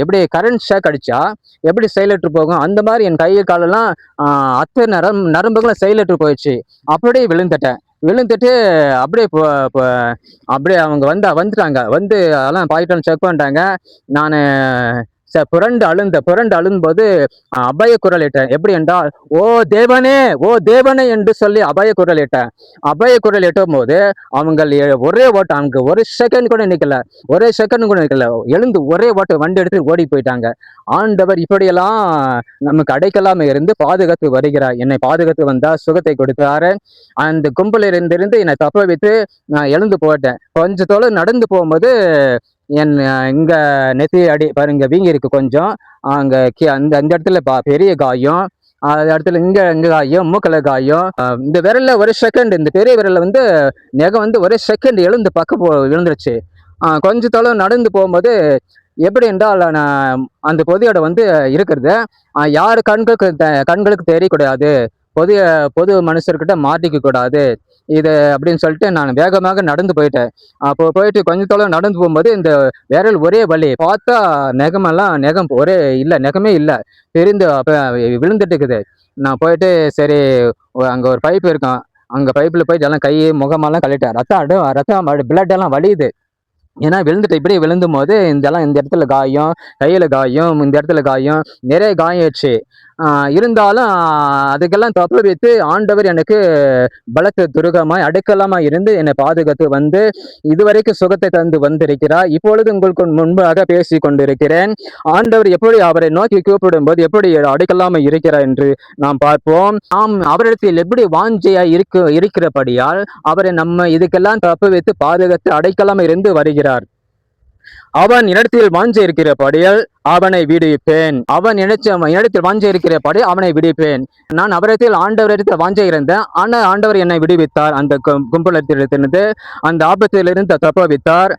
எப்படி current shock அடித்தா எப்படி செயலற்று போகும் அந்த மாதிரி என் கை காலெல்லாம் ஆஹ் அத்தை நரம் நரம்புகளும் செயலற்று போயிடுச்சு. அப்படியே விழுந்துட்டேன். விழுந்துட்டு அப்படியே அப்படியே அவங்க வந்து வந்துட்டாங்க. வந்து அதெல்லாம் பாய்ட்டான்னு செக் பண்ணிட்டாங்க. நான் புரண்டு அழுந்த புரண்டு அழும்போது ஆஹ் அபய குரலிட்டேன். எப்படி என்றால் ஓ தேவனே ஓ தேவனே என்று சொல்லி அபய குரலிட்டேன். அபய குரல் எட்டும் போது அவங்க ஒரே ஓட்டம் அவங்க ஒரு செகண்ட் கூட நிற்கல ஒரே செகண்ட் கூட நிற்கல எழுந்து ஒரே ஓட்டம் வண்டி எடுத்து ஓடி போயிட்டாங்க. ஆண்டவர் இப்படியெல்லாம் நமக்கு அடைக்கலாம இருந்து பாதுகாத்து வருகிறார். என்னை பாதுகாத்து வந்தா சுகத்தை கொடுத்தாரு அந்த கும்பல இருந்திருந்து என்னை தப்ப வைத்து நான் எழுந்து போயிட்டேன். கொஞ்ச நடந்து போகும்போது என் இங்கே நெத்தி அடி பாருங்க வீங்கி இருக்கு கொஞ்சம். அங்கே கீ- அந்த அந்த இடத்துல பா- பெரிய காயம். அந்த இடத்துல இங்கே இங்கே காயம் மூக்கில் காயம். இந்த விரலில் ஒரு செகண்ட் இந்த பெரிய விரலில் வந்து நெகம் வந்து ஒரு செகண்ட் எழுந்து பக்க போ விழுந்துருச்சு. கொஞ்ச தொலைவு நடந்து போகும்போது எப்படி என்றால் நான் அந்த பொதியோட வந்து இருக்கிறது. யார் கண்களுக்கு கண்களுக்கு தெரியக்கூடாது. பொது பொது மனுஷர்கிட்ட மாட்டிக்க கூடாது. இது அப்படின்னு சொல்லிட்டு நான் வேகமாக நடந்து போயிட்டேன். அப்போ போயிட்டு கொஞ்ச தூரம் நடந்து போகும்போது இந்த விரல் ஒரே வலி. பார்த்தா நெகமெல்லாம் நெகம் ஒரே இல்லை நெகமே இல்லை. பிரிந்து அப்போ விழுந்துட்டு இருக்குது நான் போயிட்டு சரி அங்கே ஒரு பைப் இருக்கும். அங்கே பைப்பில் போயிட்டு எல்லாம் கை முகமெல்லாம் கழிட்டேன் ரத்தம் அடு ரத்தம் பிளட் எல்லாம் வலியுது. ஏன்னா விழுந்துட்டு இப்படி விழுந்தும் போது இந்த எல்லாம் இந்த இடத்துல காயம் கையில் காயம் இந்த இடத்துல காயம் நிறைய காயம் ஆயிடுச்சு. இருந்தாலும் அதுக்கெல்லாம் தப்பு வைத்து ஆண்டவர் எனக்கு பலத்த துருகமாய் அடைக்கலமாய் இருந்து என்னை பாதுகாத்து வந்து இதுவரைக்கும் சுகத்தை தந்து வந்திருக்கிறார். இப்பொழுது உங்களுக்கு முன்பாக பேசி கொண்டிருக்கிறேன். ஆண்டவர் எப்படி அவரை நோக்கி கூப்பிடும் போது எப்படி அடைக்கலாம இருக்கிறார் என்று நாம் பார்ப்போம். நாம் அவரிடத்தில் எப்படி வாஞ்சையா இருக்க இருக்கிறபடியால் அவரை நம்ம இதுக்கெல்லாம் தப்பு வைத்து பாதுகாத்து அடைக்கலாம இருந்து வருகிறார். அவன் இடத்தில் வாஞ்ச இருக்கிறபடியால் அவனை விடுவிப்பேன் அவன் நினைச்ச இடத்தில் வாஞ்ச இருக்கிறபடி அவனை விடுப்பேன். நான் அவரிடத்தில் ஆண்டவரிடத்தில் வாஞ்ச இருந்தேன். ஆனால் ஆண்டவர் என்னை விடுவித்தார். அந்த கும்- கும்பலத்திலிருந்து அந்த ஆபத்திலிருந்து தப்பவித்தார்.